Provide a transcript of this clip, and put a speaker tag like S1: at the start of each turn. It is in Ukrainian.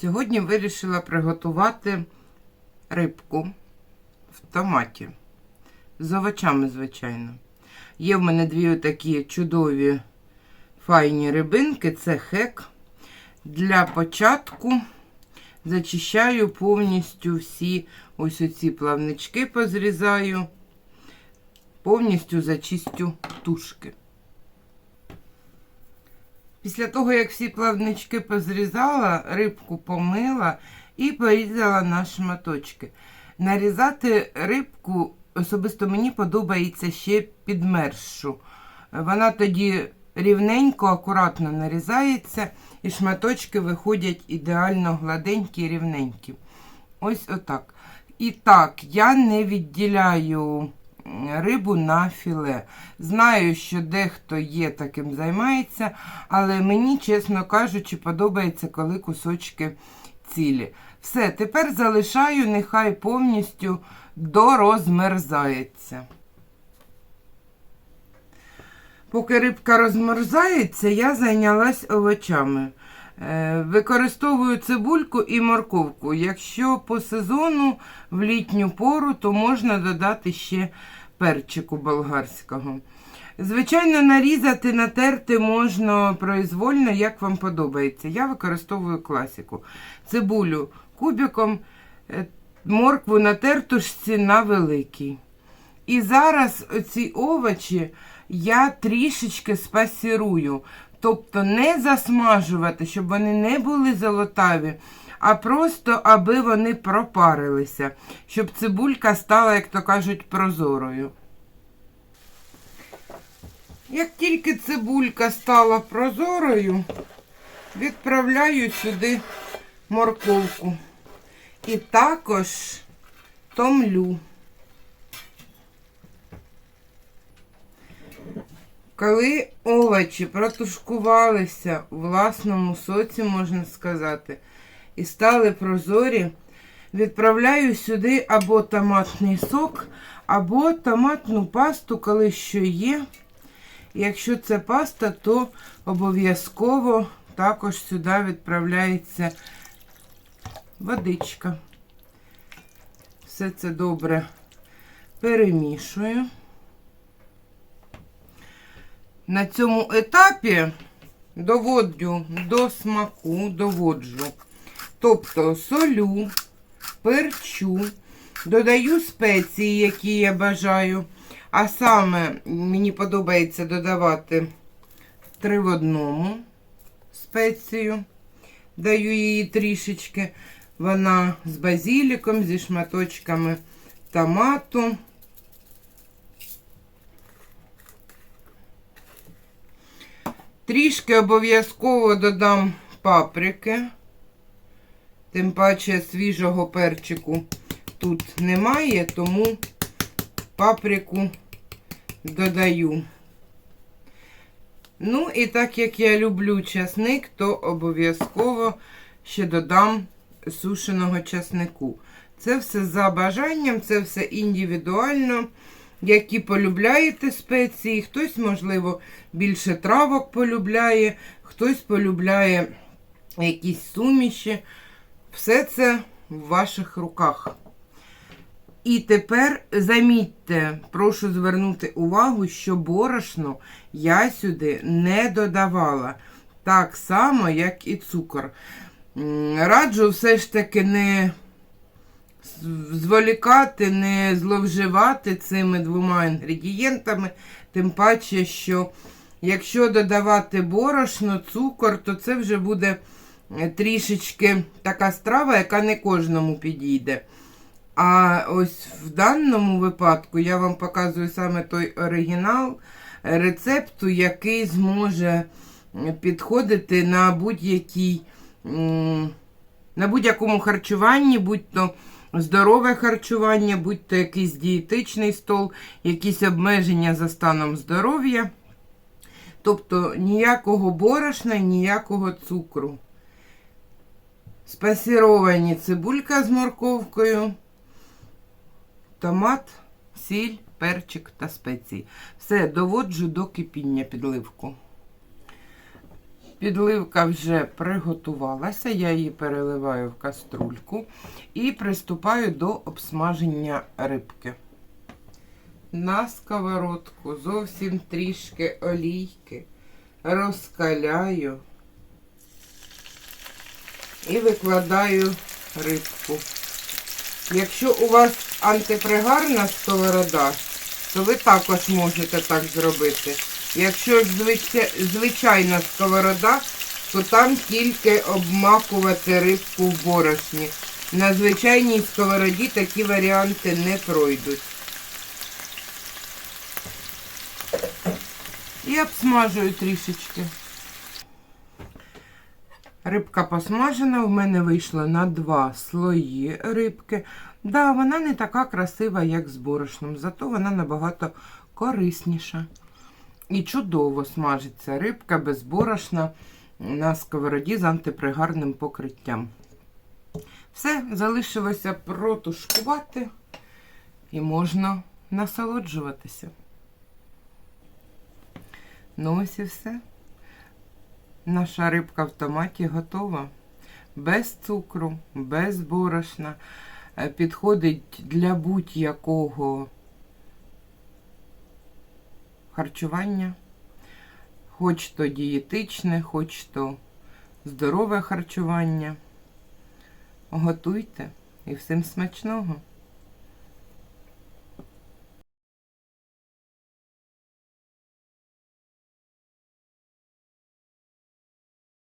S1: Сьогодні вирішила приготувати рибку в томаті. З овочами, звичайно. Є в мене дві такі чудові файні рибинки, це хек. Для початку зачищаю повністю всі ось оці плавнички позрізаю, повністю зачистю тушки. Після того, як всі плавнички позрізала, рибку помила і порізала на шматочки. Нарізати рибку особисто мені подобається ще підмершу. Вона тоді рівненько, акуратно нарізається, і шматочки виходять ідеально гладенькі рівненькі. Ось отак. І так, я не відділяю рибу на філе. Знаю, що дехто є таким займається, але мені, чесно кажучи, подобається, коли кусочки цілі. Все, тепер залишаю, нехай повністю дорозмерзається. Поки рибка розмерзається, я зайнялась овочами. Е, Використовую цибульку і морковку. Якщо по сезону в літню пору, то можна додати ще перчику болгарського. Звичайно, нарізати, натерти можна произвольно, як вам подобається. Я використовую класику. Цибулю кубиком, е, моркву на тертушці на великій. І зараз ці овочі я трішечки спасірую. Тобто не засмажувати, щоб вони не були золотаві, а просто аби вони пропарилися, щоб цибулька стала, як то кажуть, прозорою. Як тільки цибулька стала прозорою, відправляю сюди морковку. І також томлю. Коли овочі протушкувалися у власному соці, можна сказати, і стали прозорі, відправляю сюди або томатний сок, або томатну пасту, коли що є. Якщо це паста, то обов'язково також сюди відправляється водичка. Все це добре перемішую. На цьому етапі доводжу до смаку, доводжу. Тобто солю, перчу, додаю спеції, які я бажаю. А саме мені подобається додавати три в одному спецію. Даю її трішечки. Вона з базіліком, зі шматочками томату. Трішки обов'язково додам паприки. Тим паче свіжого перчику тут немає, тому паприку додаю. Ну, і так як я люблю часник, то обов'язково ще додам сушеного часнику. Це все за бажанням, це все індивідуально. Які полюбляєте спеції, хтось, можливо, більше травок полюбляє, хтось полюбляє якісь суміші. Все це в ваших руках. І тепер замітьте, прошу звернути увагу, що борошно я сюди не додавала. Так само, як і цукор. Раджу все ж таки не зволікати, не зловживати цими двома інгредієнтами. Тим паче, що якщо додавати борошно, цукор, то це вже буде трішечки така страва, яка не кожному підійде. А ось в даному випадку я вам показую саме той оригінал рецепту, який зможе підходити на будь-якій на будь-якому харчуванні, будь-то здорове харчування, будь-то якийсь дієтичний стол, якісь обмеження за станом здоров'я. Тобто ніякого борошна, ніякого цукру. Спасіровані цибулька з морковкою, томат, сіль, перчик та спеції. Все, доводжу до кипіння підливку. Підливка вже приготувалася, я її переливаю в каструльку і приступаю до обсмаження рибки. На сковородку зовсім трішки олійки розкаляю і викладаю рибку. Якщо у вас антипригарна сковорода, то ви також можете так зробити. Якщо звичайна сковорода, то там тільки обмакувати рибку в борошні. На звичайній сковороді такі варіанти не пройдуть. І обсмажую трішечки. Рибка посмажена, в мене вийшло на два слої рибки. Да, вона не така красива, як з борошном, зато вона набагато корисніша. І чудово смажиться рибка без борошна на сковороді з антипригарним покриттям. Все, залишилося протушкувати і можна насолоджуватися. Ну ось і все. Наша рибка в томаті готова. Без цукру, без борошна. Е, Підходить для будь-якого харчування. Хоч то дієтичне, хоч то здорове харчування. Готуйте і всім смачного!